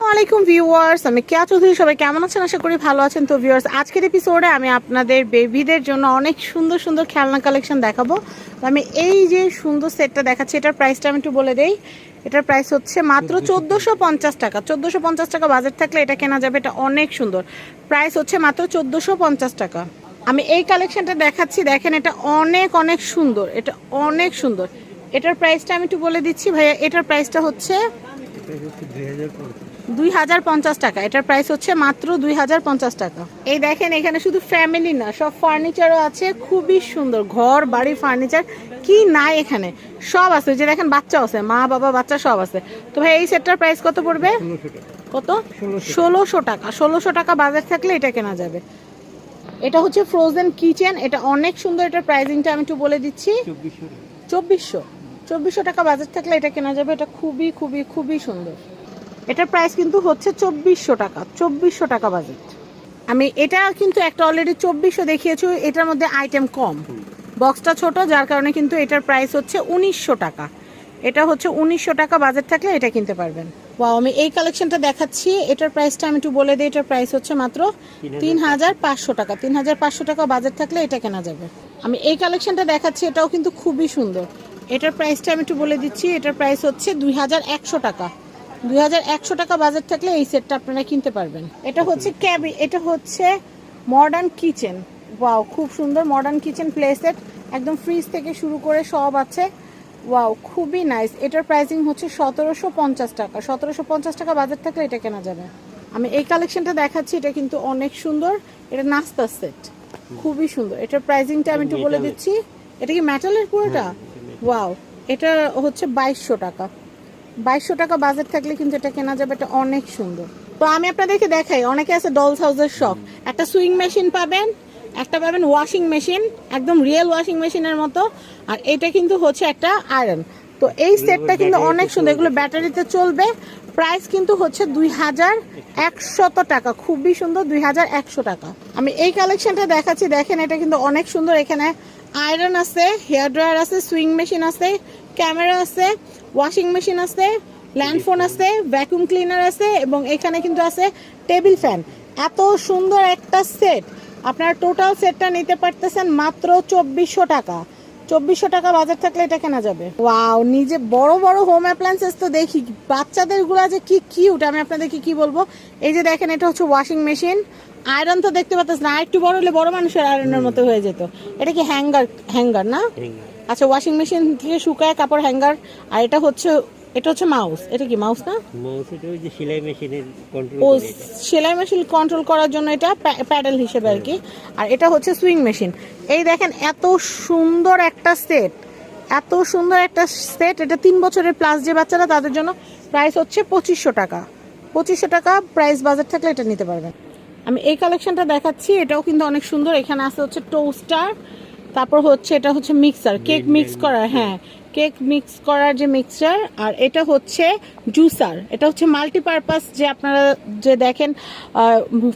আলাইকুম ভিউয়ার্স আমি কেয়া চৌধুরী সবাই কেমন আছেন? আশা করি ভালো আছেন। তো ভিউয়ার্স আজকের এপিসোডে আমি আপনাদের বেবিদের জন্য অনেক সুন্দর সুন্দর খেলনা কালেকশন দেখাবো। তো আমি এই যে সুন্দর সেটটা দেখাচ্ছি এটার প্রাইসটা আমি একটু বলে দেই। এটার প্রাইস হচ্ছে মাত্র চোদ্দোশো পঞ্চাশ টাকা। চোদ্দোশো পঞ্চাশ টাকা বাজেট থাকলে এটা কেনা যাবে এটা অনেক সুন্দর। প্রাইস হচ্ছে মাত্র চোদ্দোশো পঞ্চাশ টাকা। আমি এই কালেকশনটা দেখাচ্ছি দেখেন এটা অনেক অনেক সুন্দর এটা অনেক সুন্দর। এটার প্রাইসটা আমি একটু বলে দিচ্ছি ভাইয়া। এটার প্রাইসটা হচ্ছে দুই হাজার পঞ্চাশ টাকা। এটার প্রাইস হচ্ছে মাত্র দুই হাজার পঞ্চাশ টাকা। এই দেখেন এখানে শুধু ফ্যামিলি না সব ফার্নিচারও আছে খুবই সুন্দর ঘর বাড়ি ফার্নিচার কি নাই এখানে সব আছে। যে দেখেন বাচ্চা আছে মা বাবা বাচ্চা সব আছে। তো ভাই এই সেটটার প্রাইস কত পড়বে? কত? ষোলোশো টাকা। ষোলোশো টাকা বাজার থাকলে এটা কেনা যাবে। এটা হচ্ছে ফ্রোজেন কিচেন এটা অনেক সুন্দর এটার প্রাইসিংটা আমি একটু বলে দিচ্ছি। চব্বিশশো। চব্বিশশো। টাকা বাজেট থাকলে এটা কেনা যাবে এটা খুবই খুবই খুবই সুন্দর। এটার প্রাইস কিন্তু হচ্ছে চব্বিশশো টাকা চব্বিশশো টাকা বাজেট আমি এটা কিন্তু একটা অলরেডি চব্বিশশো দেখিয়েছি, এটার মধ্যে আইটেম কম। বক্সটা ছোট, যার কারণে কিন্তু এটার প্রাইস হচ্ছে উনিশশো টাকা। এটা হচ্ছে উনিশশো টাকা বাজেট থাকলে এটা কিনতে পারবেন। ওয়াও আমি এই কালেকশনটা দেখাচ্ছি, এটার প্রাইসটা আমি একটু বলে দিই, এটার প্রাইস হচ্ছে মাত্র তিন হাজার পাঁচশো টাকা। তিন হাজার পাঁচশো টাকা বাজেট থাকলে এটা কেনা যাবে। আমি এই কালেকশনটা দেখাচ্ছি, এটাও কিন্তু খুবই সুন্দর। এটার প্রাইসটা আমি একটু বলে দিচ্ছি, এটার প্রাইস হচ্ছে দুই হাজার একশো টাকা। দুই হাজার একশো টাকা বাজেট থাকলে এই সেটটা আপনারা কিনতে পারবেন। এটা হচ্ছে ক্যাবি এটা হচ্ছে মডার্ন কিচেন ওয়াও খুব সুন্দর মডার্ন কিচেন প্লে সেট একদম ফ্রিজ থেকে শুরু করে সব আছে। ওয়াও খুবই নাইস এটার প্রাইসিং হচ্ছে সতেরোশো পঞ্চাশ টাকা। সতেরোশো পঞ্চাশ টাকা বাজেট থাকলে এটা কেনা যাবে। আমি এই কালেকশনটা দেখাচ্ছি এটা কিন্তু অনেক সুন্দর। এটা নাস্তার সেট খুবই সুন্দর। এটার প্রাইসিংটা আমি একটু বলে দিচ্ছি। এটা কি মেটালের পুরোটা? ওয়াও এটা হচ্ছে বাইশশো টাকা। বাইশশো টাকা বাজেট থাকলে কিন্তু এটা কেনা যাবে এটা অনেক সুন্দর। তো আমি আপনাদেরকে দেখাই অনেকে আছে ডলস হাউসের শখ একটা সুইং মেশিন পাবেন একটা পাবেন ওয়াশিং মেশিন একদম রিয়েল ওয়াশিং মেশিনের মতো আর এটা কিন্তু হচ্ছে একটা আয়রন তো এই সেটটা কিন্তু অনেক সুন্দর এগুলো ব্যাটারিতে চলবে। প্রাইস কিন্তু হচ্ছে দুই হাজার একশত টাকা খুবই সুন্দর দুই হাজার একশো টাকা। আমি এই কালেকশনটা দেখাচ্ছি দেখেন এটা কিন্তু অনেক সুন্দর এখানে আয়রন আছে হেয়ার ড্রায়ার আছে সুইং মেশিন আছে ক্যামেরা আছে। ওয়াশিং মেশিন আছে ল্যান্ডফোন আছে ভ্যাকুয়াম ক্লিনার আছে এবং এখানে কিন্তু আছে টেবিল ফ্যান। এত সুন্দর একটা সেট আপনার টোটাল সেটটা নিতে পারতেছেন মাত্র চব্বিশশো টাকা। চব্বিশশো টাকা বাজার থাকলে এটা কেনা যাবে। ওয়াও নিজে বড় বড় হোম অ্যাপ্লায়েন্সেস তো দেখি। বাচ্চাদেরগুলা যে কি কিউট আমি আপনাদেরকে কি বলব? এই যে দেখেন, এটা হচ্ছে ওয়াশিং মেশিন আয়রন তো দেখতে পাচ্ছেন না একটু বড় হলে বড় মানুষের আয়রনের মতো হয়ে যেত। এটা কি হ্যাঙ্গার হ্যাঙ্গার না? আচ্ছা ওয়াশিং মেশিন থেকে শুকায় কাপড় হ্যাঙ্গার আর এটা হচ্ছে এটা হচ্ছে মাউস এটা কি মাউস না? মাউস এটা ওই যে সেলাই মেশিনের কন্ট্রোল ও সেলাই মেশিন কন্ট্রোল করার জন্য এটা প্যাডেল হিসেবে আর কি। আর এটা হচ্ছে সুইং মেশিন এই দেখেন এত সুন্দর একটা সেট এত সুন্দর একটা সেট এটা তিন বছরের প্লাস যে বাচ্চারা তাদের জন্য প্রাইস হচ্ছে পঁচিশশো টাকা। পঁচিশশো টাকা প্রাইস বাজার থাকলে এটা নিতে পারবেন। আমি এই কালেকশনটা দেখাচ্ছি এটাও কিন্তু অনেক সুন্দর। এখানে আছে হচ্ছে টোস্টার তারপর হচ্ছে এটা হচ্ছে মিক্সার কেক মিক্স করার হ্যাঁ কেক মিক্স করার যে মিক্সচার আর এটা হচ্ছে জুসার এটা হচ্ছে মাল্টিপারপাস যে আপনারা যে দেখেন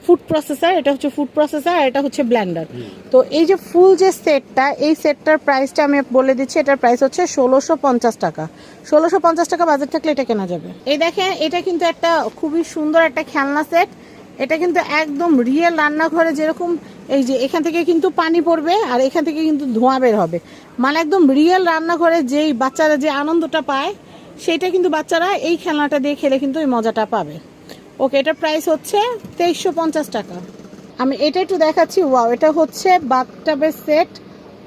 ফুড প্রসেসার এটা হচ্ছে ফুড প্রসেসার আর এটা হচ্ছে ব্ল্যান্ডার তো এই যে ফুল যে সেটটা এই সেটটার প্রাইসটা আমি বলে দিচ্ছি এটার প্রাইস হচ্ছে ষোলোশো পঞ্চাশ টাকা। ষোলোশো পঞ্চাশ টাকা বাজেট থাকলে এটা কেনা যাবে। এই দেখেন এটা কিন্তু একটা খুবই সুন্দর একটা খেলনা সেট এটা কিন্তু একদম রিয়েল রান্নাঘরে যেরকম এই যে এখান থেকে কিন্তু পানি পড়বে আর এখান থেকে কিন্তু ধোঁয়া বের হবে। মানে একদম রিয়েল রান্নাঘরে যেই বাচ্চারা যে আনন্দটা পায় সেটা কিন্তু বাচ্চারা এই খেলনাটা দিয়ে খেলে কিন্তু ওই মজাটা পাবে। ওকে এটার প্রাইস হচ্ছে তেইশশো পঞ্চাশ টাকা। আমি এটা একটু দেখাচ্ছি ওয়াও এটা হচ্ছে বাথটাবের সেট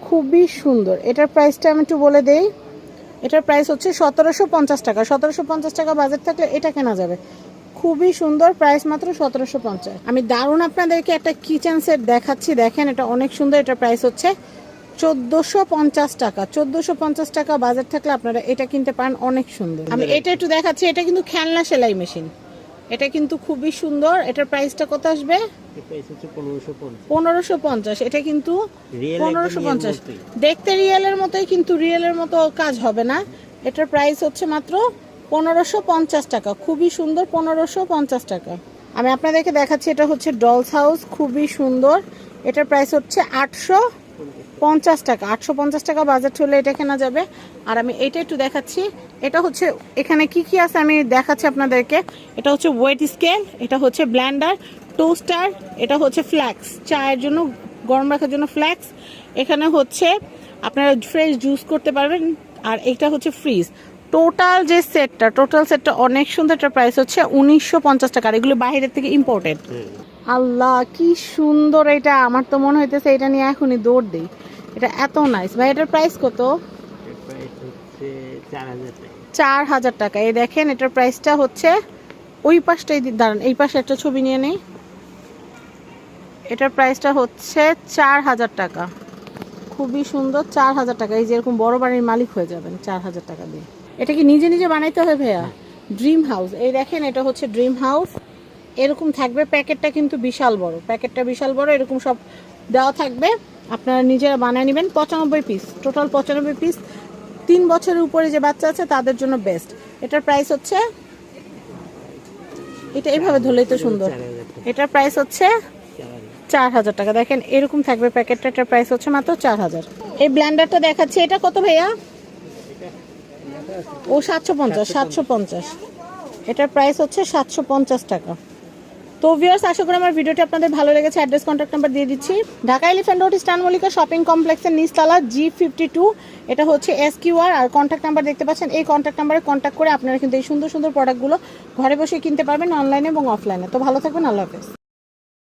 খুবই সুন্দর। এটার প্রাইসটা আমি একটু বলে দেই। এটার প্রাইস হচ্ছে সতেরোশো পঞ্চাশ টাকা। সতেরোশো পঞ্চাশ টাকা বাজেট থাকলে এটা কেনা যাবে। খুবই সুন্দর প্রাইস মাত্র সতেরোশো পঞ্চাশ। আমি দারুণ আপনাদেরকে একটা কিচেন সেট দেখাচ্ছি দেখেন এটা অনেক সুন্দর এটা প্রাইস হচ্ছে চোদ্দোশো পঞ্চাশ টাকা। চোদ্দোশো পঞ্চাশ টাকা বাজার থাকলে আপনারা এটা কিনতে পারেন অনেক সুন্দর। আমি এটা একটু দেখাচ্ছি এটা কিন্তু খেলনা সেলাই মেশিন এটা কিন্তু খুবই সুন্দর এটার প্রাইসটা কত আসবে? পনেরোশো পঞ্চাশ। এটা কিন্তু পনেরোশো পঞ্চাশ। দেখতে রিয়েলের মতোই কিন্তু রিয়েলের মতো কাজ হবে না। এটার প্রাইস হচ্ছে মাত্র পনেরোশো পঞ্চাশ টাকা। খুবই সুন্দর পনেরোশো পঞ্চাশ টাকা। আমি আপনাদেরকে দেখাচ্ছি, এটা হচ্ছে ডলস হাউস খুবই সুন্দর। এটার প্রাইস হচ্ছে আটশো পঞ্চাশ টাকা। আটশো পঞ্চাশ টাকা বাজেট হলে এটা কেনা যাবে। আর আমি এটা একটু দেখাচ্ছি। এটা হচ্ছে, এখানে কি কি আছে আমি দেখাচ্ছি আপনাদেরকে। এটা হচ্ছে ওয়েট স্কেল এটা হচ্ছে ব্ল্যান্ডার টোস্টার এটা হচ্ছে ফ্ল্যাক্স চায়ের জন্য, গরম রাখার জন্য ফ্ল্যাক্স এখানে হচ্ছে আপনারা ফ্রেশ জুস করতে পারবেন। আর এটা হচ্ছে ফ্রিজ টোটাল যে সেটটা, টোটাল সেটটা অনেক সুন্দর একটা প্রাইস হচ্ছে উনিশশো পঞ্চাশ টাকা। এগুলো বাইরের থেকে ইম্পোর্টেড আল্লাহ, কি সুন্দর এটা। আমার তো মনে হইতেছে এটা নিয়ে এখনই দৌড় দিই। এটা এত নাইস ভাই, এটার প্রাইস কত? চার হাজার টাকা। এই দেখেন, এটার প্রাইসটা হচ্ছে ওই পাশটাই দাঁড়ান, এই পাশে একটা ছবি নিয়ে নেই। এটার প্রাইসটা হচ্ছে চার হাজার টাকা। খুবই সুন্দর, চার হাজার টাকা। এই যে এরকম বড় বাড়ির মালিক হয়ে যাবেন, চার হাজার টাকা দিয়ে। এটা কি নিজে নিজে বানাইতে হবে ভাইয়া? ড্রিম হাউস এই দেখেন এটা হচ্ছে ড্রিম হাউস এরকম থাকবে প্যাকেটটা কিন্তু বিশাল বড়। প্যাকেটটা বিশাল বড় এরকম সব দেওয়া থাকবে। আপনারা নিজেরা বানিয়ে নেবেন। পঁচানব্বই পিস টোটাল পঁচানব্বই পিস তিন বছরের উপরে যে বাচ্চা আছে তাদের জন্য বেস্ট এটার প্রাইস হচ্ছে এটা এইভাবে ধরলেই তো সুন্দর। এটার প্রাইস হচ্ছে চার হাজার টাকা। দেখেন এরকম থাকবে প্যাকেটটা। এটার প্রাইস হচ্ছে মাত্র চার হাজার। এই ব্ল্যান্ডারটা দেখাচ্ছি। এটা কত ভাইয়া? ও সাতশো পঞ্চাশ সাতশো পঞ্চাশ। এটার প্রাইস হচ্ছে সাতশো পঞ্চাশ টাকা। তো ভিউয়ার্স আশা করি আমার ভিডিওটি আপনাদের ভালো লেগেছে। অ্যাড্রেস কন্ট্যাক্ট নাম্বার দিয়ে দিচ্ছি। Dhaka elephant road Eastern Mallika shopping কমপ্লেক্সের নিচতলা জি ফিফটি টু এটা হচ্ছে এস কিউআর আর কন্ট্যাক্ট নাম্বার দেখতে পাচ্ছেন, এই কন্ট্যাক্ট নাম্বারে কন্ট্যাক্ট করে আপনারা কিন্তু এই সুন্দর সুন্দর প্রোডাক্টগুলো ঘরে বসে কিনতে পারবেন অনলাইনে এবং অফলাইনে তো ভালো থাকবেন, আল্লাহ হাফেজ।